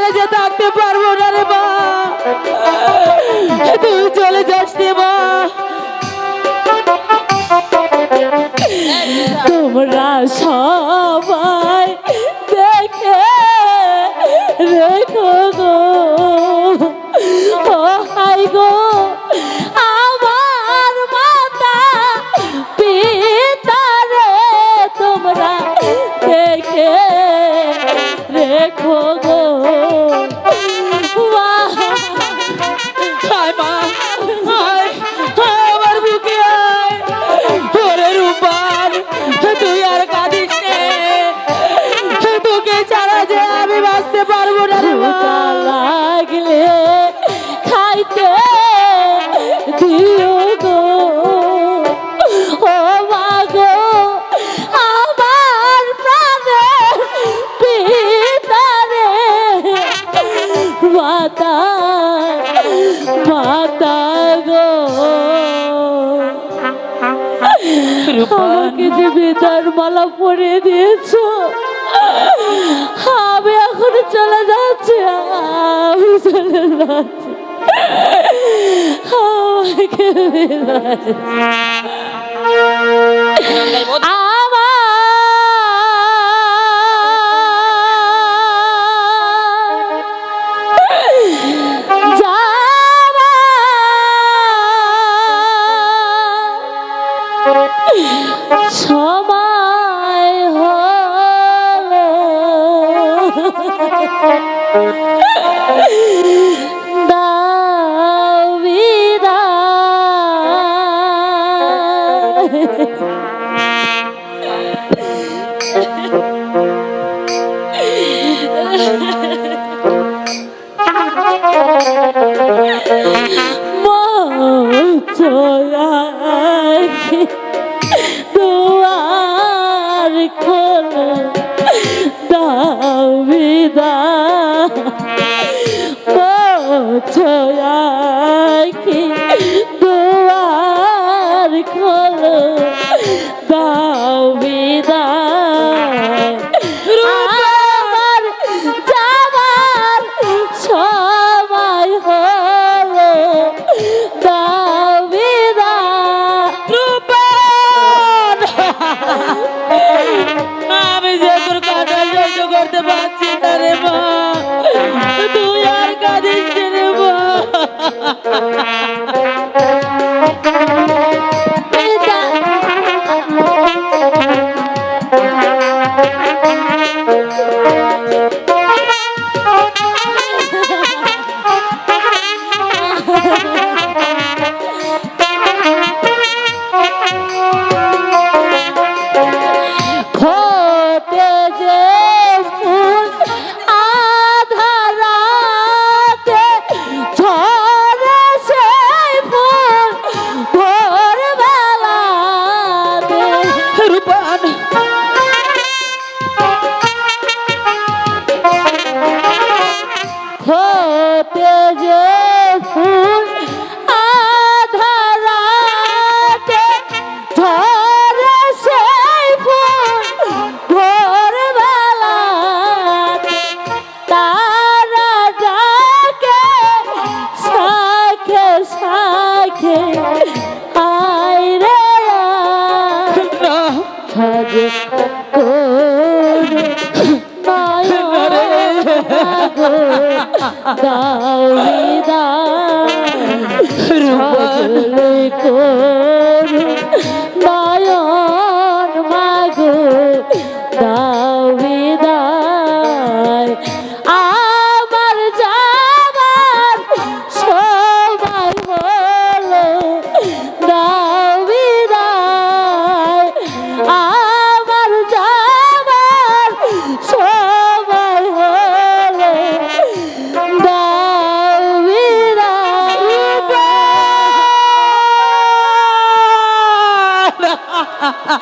থাকতে পারব না রে মা। তুই চলে যাস রে মা। তোমরা সবাই দেখে রেখো গো। ও হাই গো, আমার মাতা পিতারে তোমরা দেখে রেখো গো। মাতা মাতা গো। আমাকে যে বেতার মালা পরিয়ে দিয়েছ, আমি এখন চলে যাচ্ছি, আমি চলে যাচ্ছি। আমাকে কথা সহ্য করতে পারছি না রে মা। তুই আর কাঁদিস রে মা। ফোটে যে ফুল আধারাতে ঝরে সেই ফুল ভোরবেলাতে তারা ডাকে শাখে শাখে আয় রে সাজে দাও বিদায়